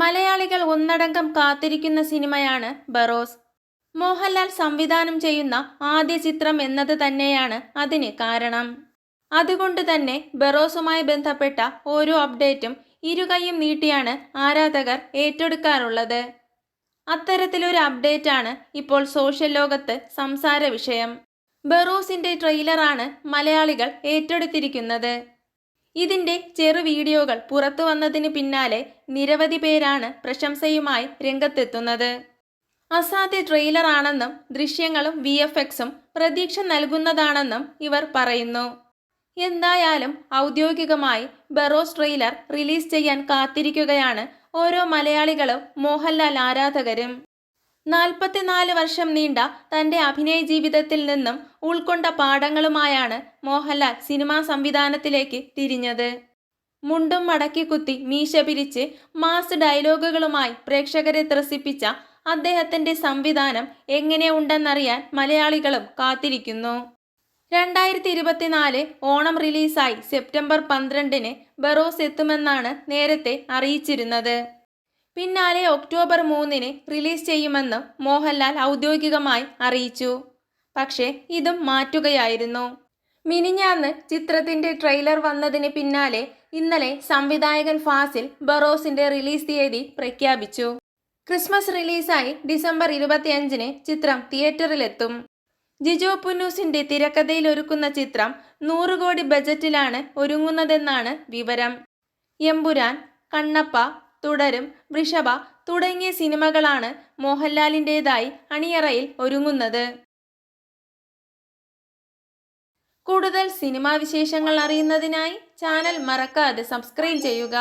മലയാളികൾ ഒന്നടങ്കം കാത്തിരിക്കുന്ന സിനിമയാണ് ബറോസ്. മോഹൻലാൽ സംവിധാനം ചെയ്യുന്ന ആദ്യ ചിത്രം എന്നത് തന്നെയാണ് അതിന് കാരണം. അതുകൊണ്ട് തന്നെ ബറോസുമായി ബന്ധപ്പെട്ട ഓരോ അപ്ഡേറ്റും ഇരുകൈയും നീട്ടിയാണ് ആരാധകർ ഏറ്റെടുക്കാറുള്ളത്. അത്തരത്തിലൊരു അപ്ഡേറ്റാണ് ഇപ്പോൾ സോഷ്യൽ ലോകത്ത് സംസാര വിഷയം. ബറോസിന്റെ ട്രെയിലറാണ് മലയാളികൾ ഏറ്റെടുത്തിരിക്കുന്നത്. ഇതിന്റെ ചെറു വീഡിയോകൾ പുറത്തു വന്നതിന് പിന്നാലെ നിരവധി പേരാണ് പ്രശംസയുമായി രംഗത്തെത്തുന്നത്. അസാധ്യ ട്രെയിലറാണെന്നും ദൃശ്യങ്ങളും വി എഫ് എക്സും പ്രതീക്ഷ നൽകുന്നതാണെന്നും ഇവർ പറയുന്നു. എന്തായാലും ഔദ്യോഗികമായി ബറോസ് ട്രെയിലർ റിലീസ് ചെയ്യാൻ കാത്തിരിക്കുകയാണ് ഓരോ മലയാളികളും മോഹൻലാൽ ആരാധകരും. നാൽപ്പത്തിനാല് വർഷം നീണ്ട തന്റെ അഭിനയ ജീവിതത്തിൽ നിന്നും ഉൾക്കൊണ്ട പാഠങ്ങളുമായാണ് മോഹൻലാൽ സിനിമാ സംവിധാനത്തിലേക്ക് തിരിഞ്ഞത്. മുണ്ടും മടക്കി കുത്തി മീശ പിരിച്ച് മാസ് ഡയലോഗുകളുമായി പ്രേക്ഷകരെ ത്രസിപ്പിച്ച അദ്ദേഹത്തിന്റെ സംവിധാനം എങ്ങനെ ഉണ്ടെന്നറിയാൻ മലയാളികളും കാത്തിരിക്കുന്നു. രണ്ടായിരത്തി ഇരുപത്തിനാല് ഓണം റിലീസായി സെപ്റ്റംബർ പന്ത്രണ്ടിന് ബറോസ് എത്തുമെന്നാണ് നേരത്തെ അറിയിച്ചിരുന്നത്. പിന്നാലെ ഒക്ടോബർ മൂന്നിന് റിലീസ് ചെയ്യുമെന്ന് മോഹൻലാൽ ഔദ്യോഗികമായി അറിയിച്ചു. പക്ഷേ ഇതും മാറ്റുകയായിരുന്നു. മിനിഞ്ഞാന്ന് ചിത്രത്തിന്റെ ട്രെയിലർ വന്നതിന് പിന്നാലെ ഇന്നലെ സംവിധായകൻ ഫാസിൽ ബറോസിന്റെ റിലീസ് തീയതി പ്രഖ്യാപിച്ചു. ക്രിസ്മസ് റിലീസായി ഡിസംബർ ഇരുപത്തിയഞ്ചിന് ചിത്രം തിയേറ്ററിലെത്തും. ജിജോ പുന്നൂസിന്റെ തിരക്കഥയിൽ ഒരുക്കുന്ന ചിത്രം നൂറ് കോടി ബജറ്റിലാണ് ഒരുങ്ങുന്നതെന്നാണ് വിവരം. എമ്പുരാൻ കണ്ണപ്പ തുടരും. വൃഷഭ തുടങ്ങിയ സിനിമകളാണ് മോഹൻലാലിന്റെതായി അണിയറയിൽ ഒരുങ്ങുന്നത്. കൂടുതൽ സിനിമാ വിശേഷങ്ങൾ അറിയുന്നതിനായി ചാനൽ മറക്കാതെ സബ്സ്ക്രൈബ് ചെയ്യുക.